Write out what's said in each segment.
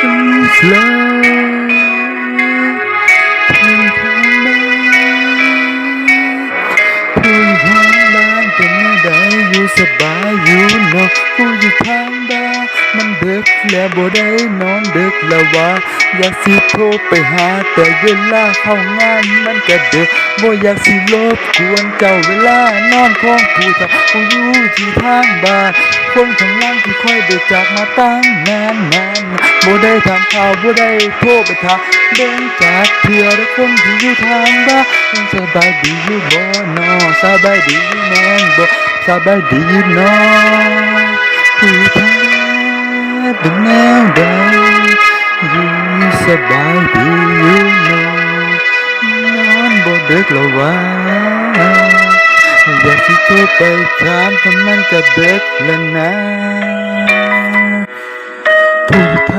ฟลอผู้ทางบ้านเป็นแม่ใดอยู่สบายอยู่เนาะผู้อยู่ทางบ้านมันเดึกแล้วบ่ได้นอนเดึกแล้วว่าอยากสิโทรไปหา แต่เวลาเข้างานมันก็เดึกบ่อยากสิรบกวนเจ้าเวลานอนของผู้เฒ่าผู้อยู่ที่ทางบ้านคนข้างล่างที่ค่อยได้จากมาตั้งนานนาน บ่ได้ทำข่าวบ่ได้โทรไปถามเดินจากเถื่อและคนที่อยู่ทางบ้านสบายดีอยู่บ่นอสบายดีอยู่แม่นบ่สบายดีอยู่นอผู้ทางบ้านเป็นแนวใดอยู่สบายดีอยู่นอนอนบ่เดึกล้วว่าอยากที่โทรไปถามแต่มันก็เด็กแล้วนะผู้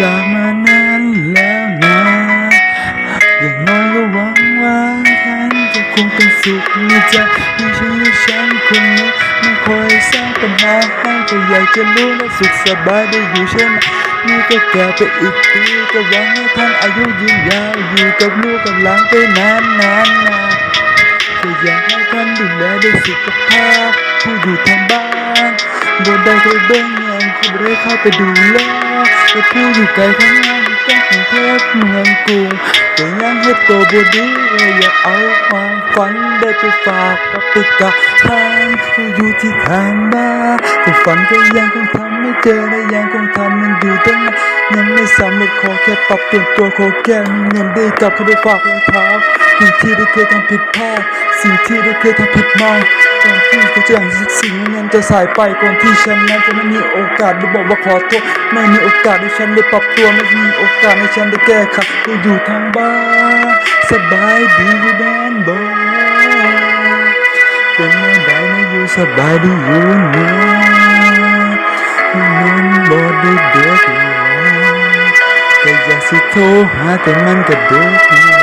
จากมานานแล้วนะอย่างน้อยก็หวังว่าท่านจะคงเป็นสุขในใจไม่ใช่ว่าฉันคนนี้ไม่คอยสร้างปัญหาให้ก็อยากจะรู้และสุขสบายได้อยู่ใช่ไหมนี่ก็แก่ไปอีกปีก็หวังให้ท่านอายุยืนยาวอยู่กับลูกกับหลานไปนานนานนานก็อยากให้ท่านดูแลด้วยสุขภาพผู้อยู่ทางบ้านบนได้เคยเบ่งเงินคุณได้เข้าไปดูแล แต่ผู้อยู่ไกลข้างหน้าอยู่แจ้งกรุงเทพเมืองกรุงก็ยังให้ตัวบดีอยาเอาความฝันได้ไปฝากกับไปกับทางผู้อยู่ที่ทางบ้านแต่ฝันก็ยังคงทำไม่เจอและยังคงทำมันอยู่ตั้งนานยังไม่สำเร็จขอแค่ปรับเปลี่ยนตัวขอแก้เงินได้กลับเข้าไปฝากรองเท้าสิ่งที่ได้เคยทำผิดพลาดสิ่งที่ได้เคยทำผิดมา อนที่จะอย่างสิ่งนั้นจะสายไปก่อนที่ฉันนั้นจะไม่มีโอกาสได้บอกว่าขอโทษไม่มีโอกาสให้ฉันได้ปรับตัวไม่มีโอกาสให้ฉันได้แก้ไขกูอยู่ทางบ้านสบายดีอยู่ด้านบนเป็นแม่ได้ไม่อยู่สบายดีอยู่เนาะมันบ่ได้เด็กแล้วก็อยากสิโทรหาแต่มันก็เด็กแล้ว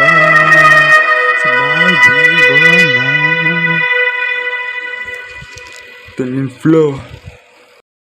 ดีบ่